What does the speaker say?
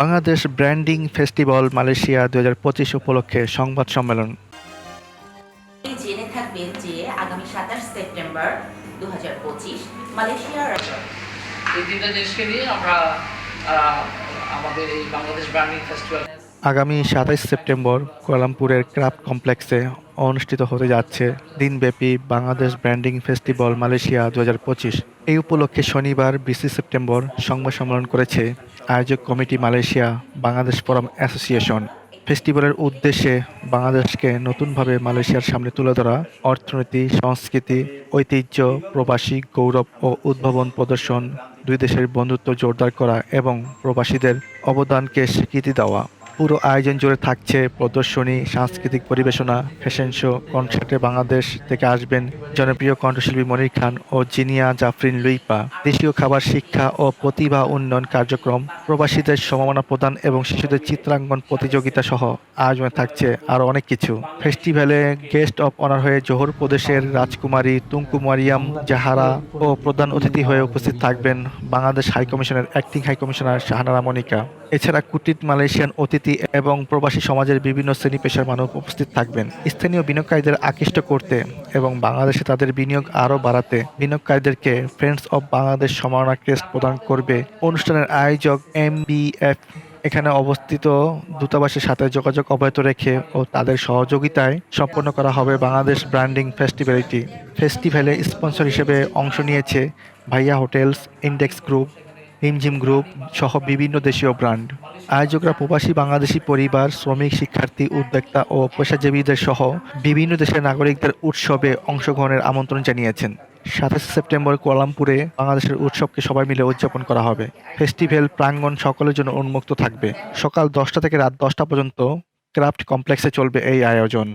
Bangladesh branding festival Malaysia দু হাজার পঁচিশ উপলক্ষে সংবাদ সম্মেলন। জেনে থাকবেন যে আগামী সাতাশ সেপ্টেম্বর দু মালয়েশিয়ার এই তিনটা জিনিসকে নিয়ে আমরা আমাদের এই বাংলাদেশ ব্র্যান্ডিং ফেস্টিভ্যাল। আগামী সাতাইশ সেপ্টেম্বর কুয়ালামপুরের ক্রাফট কমপ্লেক্সে অনুষ্ঠিত হতে যাচ্ছে দিনব্যাপী বাংলাদেশ ব্র্যান্ডিং ফেস্টিভ্যাল মালয়েশিয়া দু হাজার পঁচিশ। এই উপলক্ষে শনিবার বিশে সেপ্টেম্বর সংবাদ সম্মেলন করেছে আয়োজক committee Malaysia Bangladesh forum association. ফেস্টিভ্যালের উদ্দেশ্যে বাংলাদেশকে নতুনভাবে মালয়েশিয়ার সামনে তুলে ধরা, অর্থনীতি, সংস্কৃতি, ঐতিহ্য, প্রবাসী, গৌরব ও উদ্ভাবন প্রদর্শন, দুই দেশের বন্ধুত্ব জোরদার করা এবং প্রবাসীদের অবদানকে স্বীকৃতি দেওয়া। পুরো আয়োজন জুড়ে থাকছে প্রদর্শনী, সাংস্কৃতিক পরিবেশনা ফ্যাশন শো কনসার্টে বাংলাদেশ থেকে আসবেন জনপ্রিয় কণ্ঠশিল্পী মনির খান ও জিনিয়া জাফরিন লুইপা। দেশীয় খাবার শিক্ষা ও প্রতিভা উন্নয়ন কার্যক্রম, প্রবাসীদের সম্মাননা প্রদান এবং শিশুদের চিত্রাঙ্কন প্রতিযোগিতা সহ আয়োজনে থাকছে আরও অনেক কিছু। ফেস্টিভ্যালে গেস্ট অফ অনার হয়ে জোহর প্রদেশের রাজকুমারী তুঙ্কু মারিয়াম জাহারা ও প্রধান অতিথি হয়ে উপস্থিত থাকবেন Bangladesh হাইকমিশনের acting high commissioner Shahanara Monika. এছাড়া কুটিত মালয়েশিয়ান অতিথি এবং প্রবাসী সমাজের বিভিন্ন শ্রেণি পেশার মানুষ উপস্থিত থাকবেন। স্থানীয় বিনিয়োগকারীদের আকৃষ্ট করতে এবং বাংলাদেশে তাদের বিনিয়োগ আরও বাড়াতে বিনিয়োগকারীদেরকে ফ্রেন্ডস অব বাংলাদেশ সম্মাননা ক্রেস্ট প্রদান করবে। অনুষ্ঠানের আয়োজক এম এখানে অবস্থিত দূতাবাসের সাথে যোগাযোগ অব্যাহত রেখে ও তাদের সহযোগিতায় সম্পন্ন করা হবে বাংলাদেশ ব্র্যান্ডিং ফেস্টিভ্যালিটি। ফেস্টিভ্যালে স্পন্সর হিসেবে অংশ নিয়েছে ভাইয়া hotels index group Himjhim group সহ বিভিন্ন দেশীয় ব্র্যান্ড। আয়োজকরা প্রবাসী বাংলাদেশি পরিবার, শ্রমিক, শিক্ষার্থী, উদ্যোক্তা ও পেশাজীবীদের সহ বিভিন্ন দেশের নাগরিকদের উৎসবে অংশগ্রহণের আমন্ত্রণ জানিয়েছেন। সাতাশে সেপ্টেম্বর কোয়ালামপুরে বাংলাদেশের উৎসবকে সবাই মিলে উদযাপন করা হবে। ফেস্টিভ্যাল প্রাঙ্গণ সকলের জন্য উন্মুক্ত থাকবে। সকাল দশটা থেকে রাত দশটা পর্যন্ত ক্রাফট কমপ্লেক্সে চলবে এই আয়োজন।